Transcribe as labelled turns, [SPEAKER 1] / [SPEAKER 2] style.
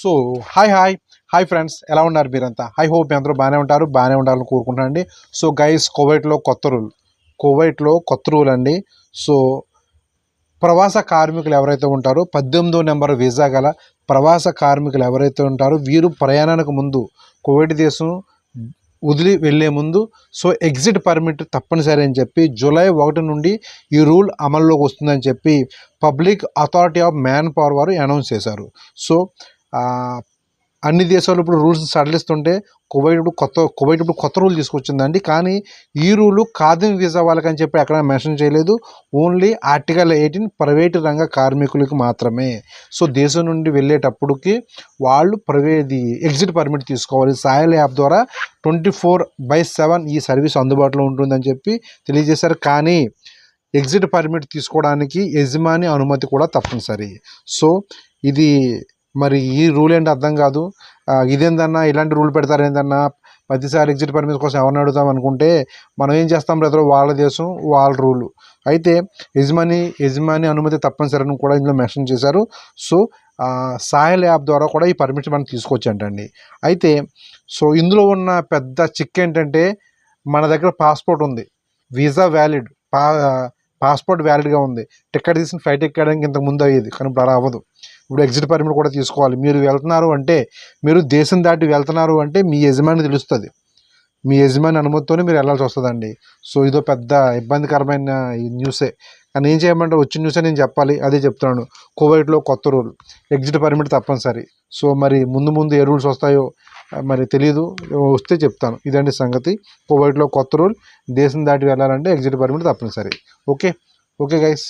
[SPEAKER 1] So hi hi. Hi friends ఎలా ఉన్నారు మీరంతా? హై హోప్ అందరూ బాగానే ఉంటారు బాగానే ఉండాలని కోరుకుంటున్నాను అండి సో గైస్ కోవైట్లో కొత్త రూల్ కోవైట్లో కొత్త రూల్ అండి. సో ప్రవాస కార్మికులు ఎవరైతే ఉంటారో పద్దెనిమిదో నెంబర్ వీసా గల ప్రవాస కార్మికులు ఎవరైతే ఉంటారో వీరు ప్రయాణానికి ముందు కోవిడ్ దేశం వదిలి వెళ్ళే ముందు సో ఎగ్జిట్ పర్మిట్ తప్పనిసరి అని చెప్పి జూలై ఒకటి నుండి ఈ రూల్ అమల్లోకి వస్తుందని చెప్పి public authority of man power వారు అనౌన్స్ చేశారు. సో అన్ని దేశాలు ఇప్పుడు రూల్స్ సడలిస్తుంటే కువైట్ ఇప్పుడు కొత్త కువైట్ ఇప్పుడు కొత్త రూల్ తీసుకొచ్చిందండి. కానీ ఈ రూలు ఖాదీం వీసా వాళ్ళకని చెప్పి ఎక్కడ మెన్షన్ చేయలేదు. ఓన్లీ ఆర్టికల్ ఎయిటీన్ ప్రైవేటు రంగ కార్మికులకు మాత్రమే. సో దేశం నుండి వెళ్ళేటప్పటికి వాళ్ళు ప్రైవేట్ ఎగ్జిట్ పర్మిట్ తీసుకోవాలి. సాయల్ యాప్ ద్వారా ట్వంటీ ఫోర్ బై సెవెన్ ఈ సర్వీస్ అందుబాటులో ఉంటుందని చెప్పి తెలియజేశారు. కానీ ఎగ్జిట్ పర్మిట్ తీసుకోవడానికి యజమాని అనుమతి కూడా తప్పనిసరి. సో ఇది మరి ఈ రూల్ ఏంటి అర్థం కాదు. ఇదేందన్నా ఇలాంటి రూల్ పెడతారు ఏందన్నా ప్రతిసారి ఎగ్జిట్ పర్మిషన్ కోసం ఎవరిని అడుగుతాం అనుకుంటే మనం ఏం చేస్తాం బ్రదర్? వాళ్ళ దేశం వాళ్ళ రూలు అయితే యజమాని యజమాని అనుమతి తప్పనిసరి అని కూడా ఇందులో మెన్షన్ చేశారు. సో సాయల్ యాప్ ద్వారా కూడా ఈ పర్మిషన్ మనం తీసుకోవచ్చంటండి. అయితే సో ఇందులో ఉన్న పెద్ద చిక్ ఏంటంటే మన దగ్గర పాస్పోర్ట్ ఉంది. వీసా వ్యాలిడ్ పా పాస్పోర్ట్ వ్యాలిడ్గా ఉంది. టికెట్ తీసిన ఫ్లైట్ ఎక్కడానికి ఇంతకు ముందు అయ్యేది. కానీ ఇప్పుడు అలా అవ్వదు. ఇప్పుడు ఎగ్జిట్ పర్మిట్ కూడా తీసుకోవాలి. మీరు వెళ్తున్నారు అంటే మీరు దేశం దాటి వెళ్తున్నారు అంటే మీ యజమాని తెలుస్తుంది. మీ యజమాని అనుమతితోనే మీరు వెళ్ళాల్సి వస్తుందండి. సో ఇదో పెద్ద ఇబ్బందికరమైన ఈ న్యూసే కానీ ఏం చేయమంటే వచ్చిన న్యూసే నేను చెప్పాలి. అదే చెప్తున్నాను. కోవైట్లో కొత్త రూల్ ఎగ్జిట్ పర్మిట్ తప్పనిసరి. సో మరి ముందు ముందు ఏ రూల్స్ వస్తాయో మరి తెలియదు వస్తే చెప్తాను. ఇదండి సంగతి. కోవైట్లో కొత్త రూల్ దేశం దాటి వెళ్ళాలంటే ఎగ్జిట్ పర్మిట్ తప్పనిసరి. ఓకే? Okay guys